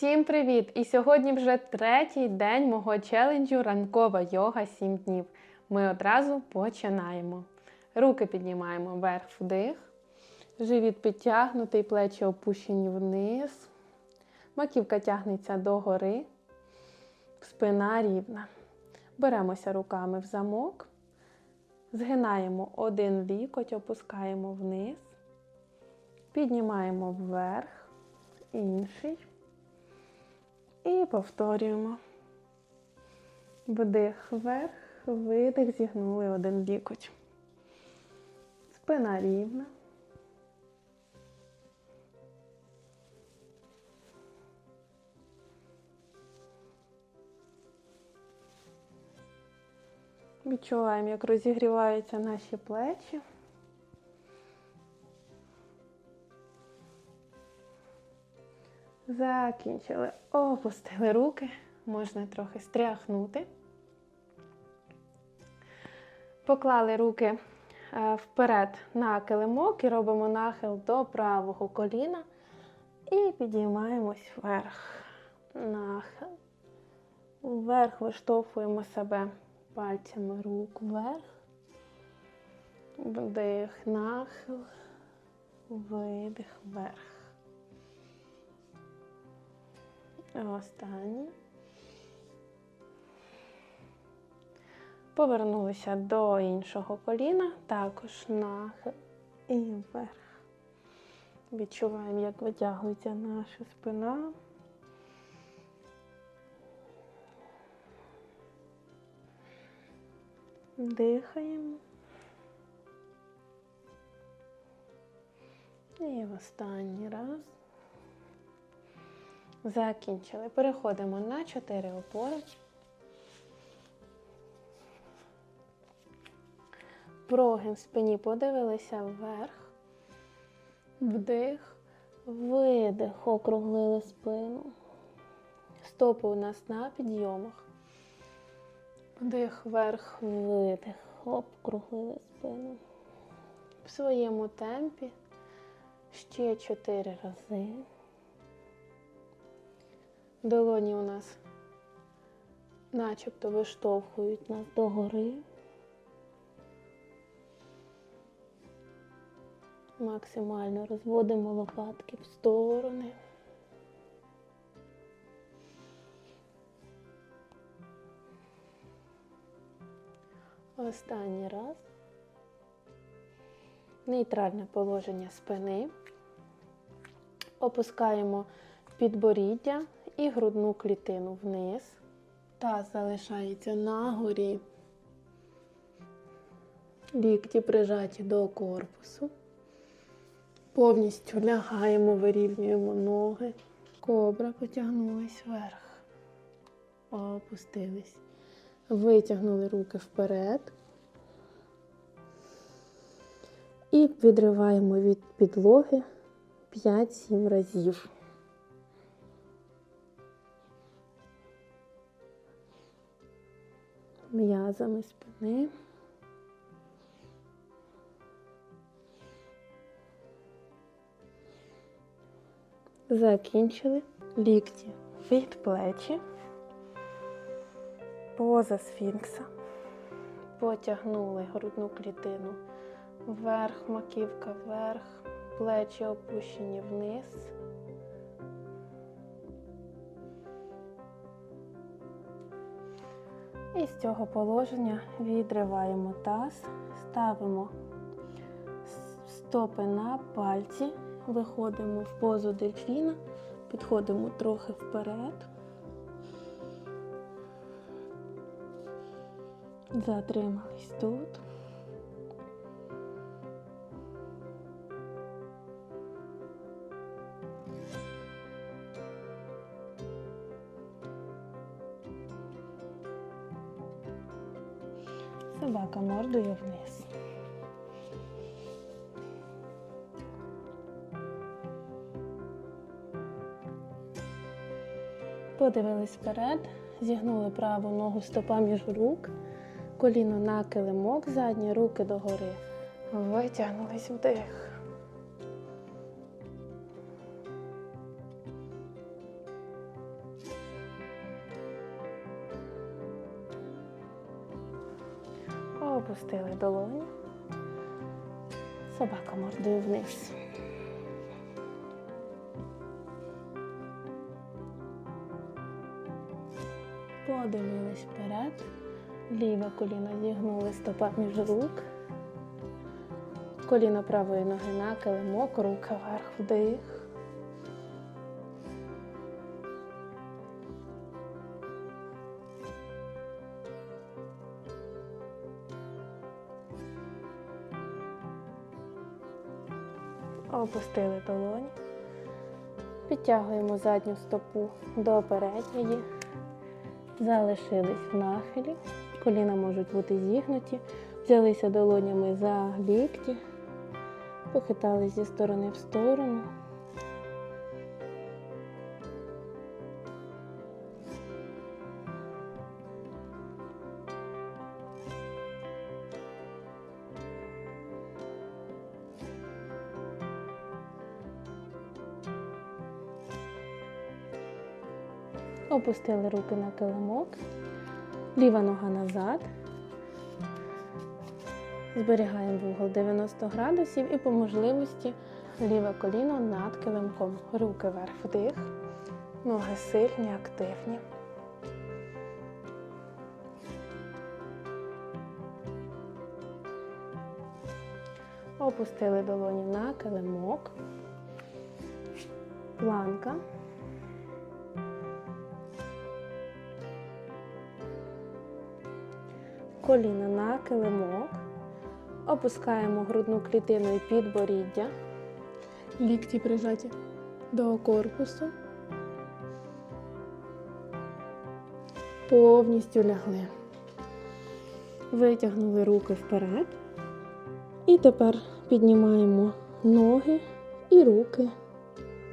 Всім привіт! І сьогодні вже третій день мого челенджу ранкова йога 7 днів. Ми одразу починаємо. Руки піднімаємо вверх вдих. Живіт підтягнутий, плечі опущені вниз. Маківка тягнеться догори. Спина рівна. Беремося руками в замок. Згинаємо один лікоть, опускаємо вниз. Піднімаємо вверх, інший. І повторюємо. Вдих вверх, видих, зігнули один лікоть. Спина рівна. Відчуваємо, як розігріваються наші плечі. Закінчили. Опустили руки. Можна трохи стряхнути. Поклали руки е, вперед на килимок і робимо нахил до правого коліна. І підіймаємось вверх. Нахил. Вверх виштовхуємо себе пальцями рук вверх. Вдих, нахил, видих вверх. Останній. Повернулися до іншого коліна, також нахил і вверх. Відчуваємо, як витягується наша спина. Дихаємо. І в останній раз. Закінчили. Переходимо на 4 опори. Прогин в спині подивилися вверх. Вдих, видих, округлили спину. Стопи у нас на підйомах. Вдих, вверх, видих, округлили спину. В своєму темпі ще 4 рази. Долоні у нас начебто виштовхують нас догори. Максимально розводимо лопатки в сторони. Останній раз. Нейтральне положення спини. Опускаємо підборіддя і грудну клітину вниз. Таз залишається на горі. Лікті прижаті до корпусу. Повністю лягаємо, вирівнюємо ноги. Кобра потягнулась вверх. Опустились. Витягнули руки вперед. І відриваємо від підлоги 5-7 разів. М'язами спини. Закінчили лікті від плечі, поза сфінкса. Потягнули грудну клітину вверх, маківка вверх, плечі опущені вниз. І з цього положення відриваємо таз, ставимо стопи на пальці, виходимо в позу дельфіна, підходимо трохи вперед. Затримались тут. Собака мордою вниз. Подивились вперед, зігнули праву ногу стопа між рук, коліно на килимок, задні руки догори. Витягнулись вдих. Опустили долоні. Собака мордою вниз. Подивились вперед. Ліве коліно зігнули стопа між рук. Коліно правої ноги на килимок, руки вверх вдих. Опустили долонь. Підтягуємо задню стопу до передньої. Залишились в нахилі. Коліна можуть бути зігнуті. Взялися долонями за лікті, похитались зі сторони в сторону. Опустили руки на килимок, ліва нога назад. Зберігаємо вугол 90 градусів і по можливості ліве коліно над килимком. Руки вверх вдих, ноги сильні, активні. Опустили долоні на килимок. Планка. Коліна на килимок. Опускаємо грудну клітину і підборіддя. Лікті прижаті до корпусу. Повністю лягли. Витягнули руки вперед. І тепер піднімаємо ноги і руки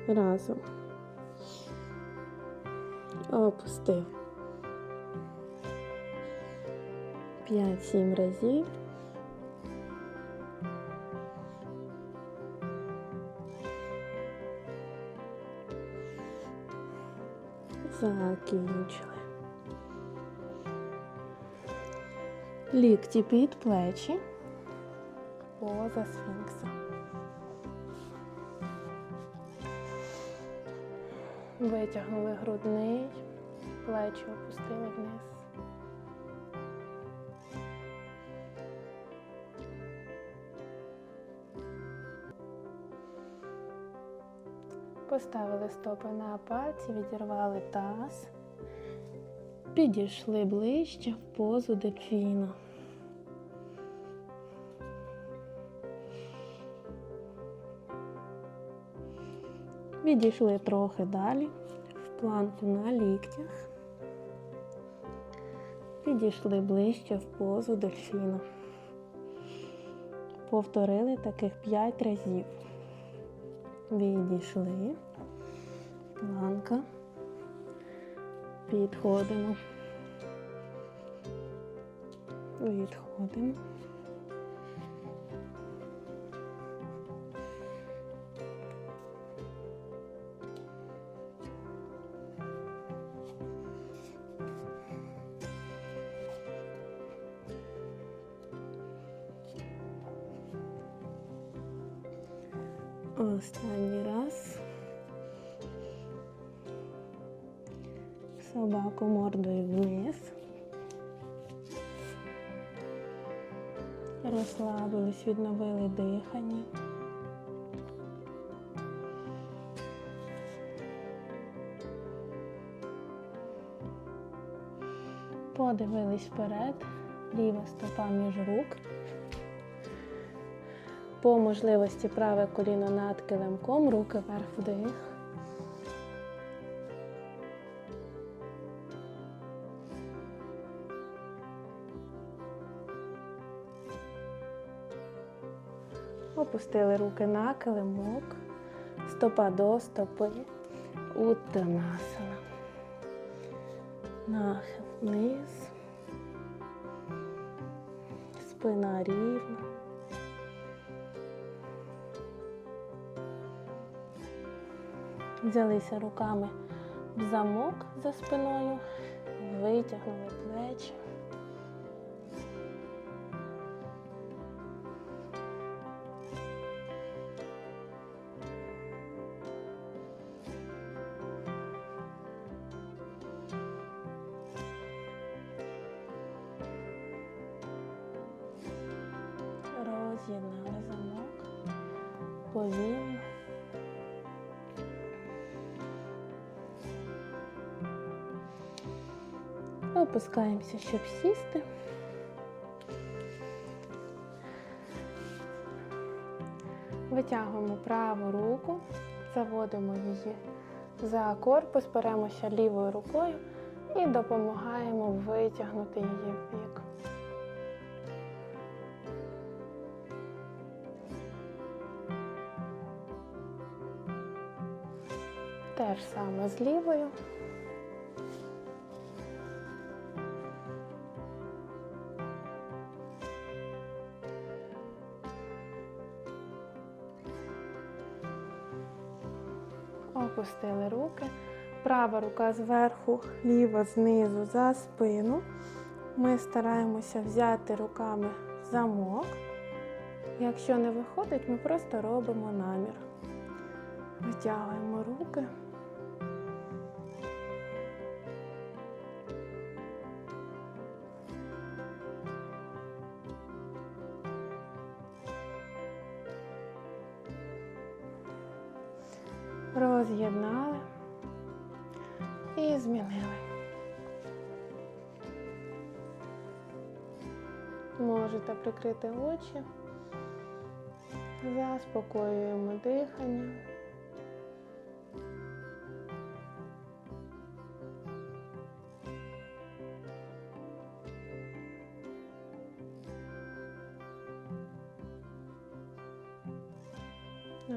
разом. Опустив. 5-7 разів. Закінчили. Лікті під плечі. Поза сфінкса. Витягнули грудний, плечі опустили Поставили стопи на пальці, відірвали таз, підійшли ближче в позу дельфіна. Відійшли трохи далі, в планку на ліктях. Підійшли ближче в позу дельфіна. Повторили таких 5 разів. Відійшли. Планка. Підходимо. Відходимо. Останній раз. Собаку мордою вниз. Розслабились, відновили дихання. Подивились вперед, ліва стопа між рук. По можливості праве коліно над килимком, руки вверх вдих. Опустили руки на килимок, стопа до стопи, Уттанасана. Нахил вниз, спина рівна. взялися руками в замок за спиною, витягнули плечі. Роз'єднали замок повільно. Опускаємося, щоб сісти. Витягуємо праву руку, заводимо її за корпус, беремося лівою рукою і допомагаємо витягнути її в бік. Те ж саме з лівою. Опустили руки. Права рука зверху, ліва знизу за спину. Ми стараємося взяти руками замок. Якщо не виходить, ми просто робимо намір. Витягуємо руки. Роз'єднали і змінили. Можете прикрити очі, заспокоюємо дихання.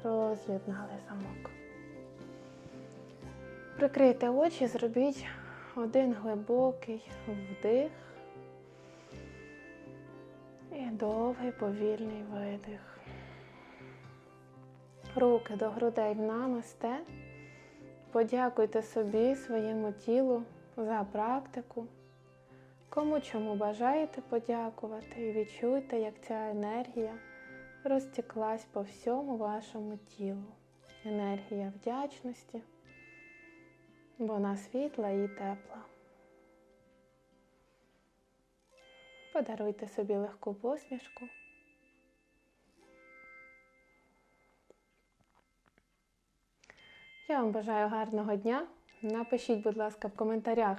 Роз'єднали замок. Прикрийте очі, зробіть один глибокий вдих і довгий повільний видих. Руки до грудей в намасте. Подякуйте собі, своєму тілу за практику. Кому чому бажаєте подякувати і відчуйте, як ця енергія розтеклась по всьому вашому тілу. Енергія вдячності. Вона світла і тепла. Подаруйте собі легку посмішку. Я вам бажаю гарного дня. Напишіть, будь ласка, в коментарях,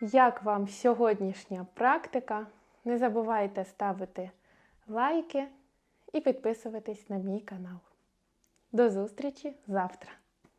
як вам сьогоднішня практика. Не забувайте ставити лайки і підписуватись на мій канал. До зустрічі завтра!